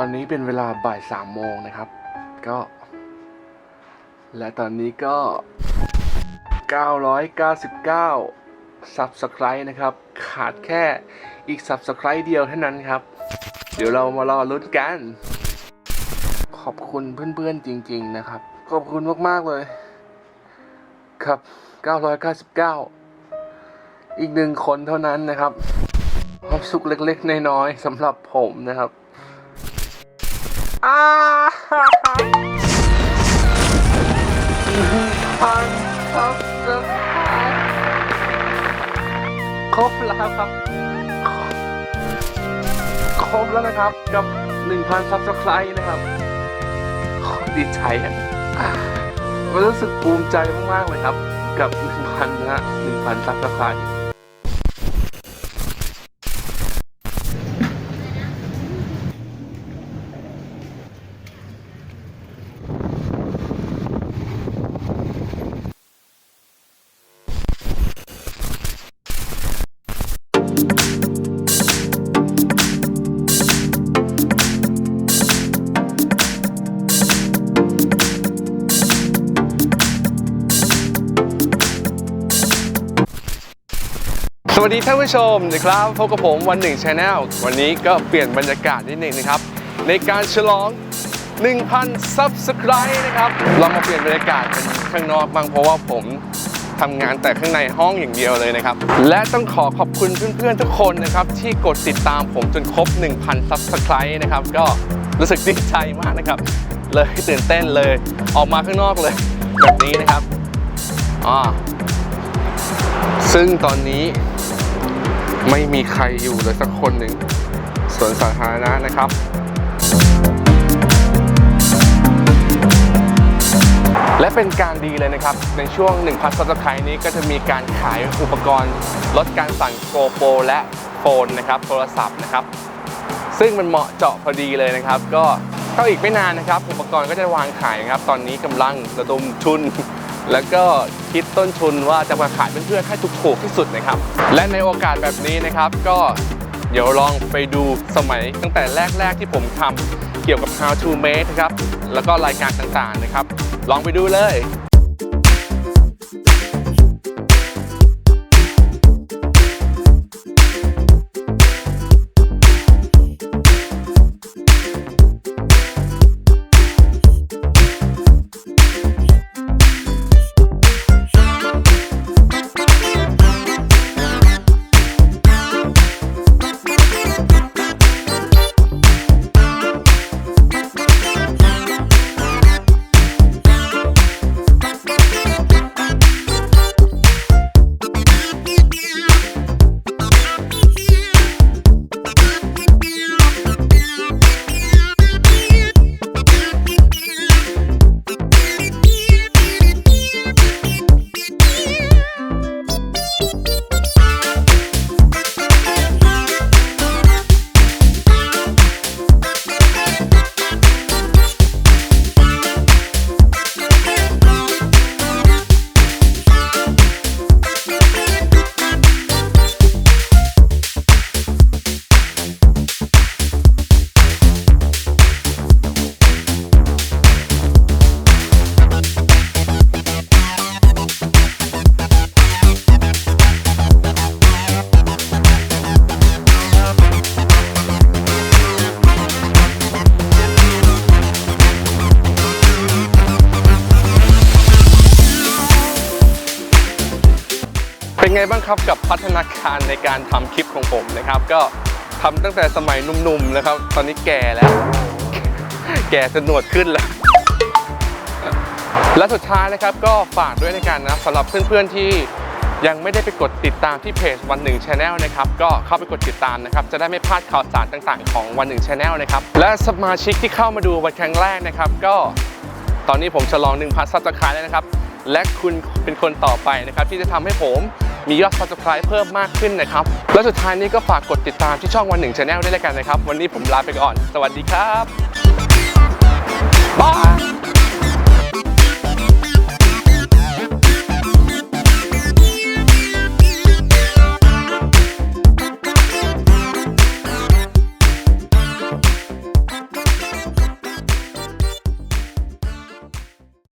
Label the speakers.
Speaker 1: ตอนนี้เป็นเวลาบ่ายสามโมงนะครับ ก็ และตอนนี้ก็ 999 Subscribe นะครับ ขาดแค่อีก Subscribe เดียวเท่านั้นครับ เดี๋ยวเรามารอลุ้นกัน ขอบคุณเพื่อนๆจริง ๆ นะครับ ขอบคุณมาก ๆ เลย ครับ 999 อีกหนึ่งคนเท่านั้นนะครับความสุขเล็ก ๆ น้อยๆสำหรับผมนะครับ อาพันครบครบแล้วครับ ครบแล้วนะครับกับ 1,000ซับสไครต์นะครับ ดีใจอะรู้สึกภูมิใจมากๆเลยครับ กับ 1,000นะฮะ1,000ซั สวัสดีท่านผู้ชมนะครับพบกับผมวันหนึ่งชาแนลวันนี้ก็เปลี่ยนบรรยากาศนิดนึงนะครับ ในการฉลอง 1,000 Subscribe นะครับลองมาเปลี่ยนบรรยากาศเป็นข้างนอกบ้างเพราะว่าผมทำงานแต่ข้างในห้องอย่างเดียวเลยนะครับ และต้องขอขอบคุณเพื่อนๆทุกคนนะครับ ที่กดติดตามผมจนครบ 1,000 Subscribe นะครับ ก็รู้สึกดีใจมากนะครับ เลยตื่นเต้นเลยออกมาข้างนอกเลย แบบนี้นะครับอ่าซึ่งตอนนี้ ไม่มีใครอยู่เลยสักคนหนึ่งสวนสาธารณะนะครับ และเป็นการดีเลยนะครับ ในช่วง1พัทซับสไครนี้ก็จะมีการขายอุปกรณ์ลดการสั่นโกโปรและโฟนนะครับ โทรศัพท์นะครับ ซึ่งมันเหมาะเจาะพอดีเลยนะครับ ก็เข้าอีกไม่นานนะครับ อุปกรณ์ก็จะวางขายนะครับ ตอนนี้กำลังระดมทุน แล้วก็คิดต้นทุนว่าจะมาขายเพื่อนๆให้ถูกๆที่สุดนะครับ และในโอกาสแบบนี้นะครับ ก็เดี๋ยวลองไปดูสมัยตั้งแต่แรก ๆ ที่ผมทำเกี่ยวกับ how to make นะครับ แล้วก็รายการต่างๆนะครับ ลองไปดูเลย เป็นไงบ้างครับกับพัฒนาการในการทำคลิปของผมนะครับ ก็ทำตั้งแต่สมัยหนุ่มๆนะครับ ตอนนี้แก่แล้ว แก่สนวดขึ้นแล้วและสุดท้ายนะครับก็ฝากด้วยในการนะสำหรับเพื่อนๆที่ยังไม่ได้ไปกดติดตามที่เพจวันหนึ่งชาแนลนะครับก็เข้าไปกดติดตามนะครับ จะได้ไม่พลาดข่าวสารต่างๆ ของวันหนึ่งชาแนลนะครับ และสมาชิกที่เข้ามาดูวันครั้งแรกนะครับ ก็ตอนนี้ผมฉลอง1 0 0 0ซับสไครต์แล้วนะครับ และคุณเป็นคนต่อไปนะครับ ที่จะทำให้ผม มียอด subscribe เพิ่มมากขึ้นนะครับ แล้วสุดท้ายนี้ก็ฝากกดติดตามที่ช่องวันหนึ่งชาแนลด้วยล้กันนะครับ วันนี้ผมลาไปก่อน สวัสดีครับบา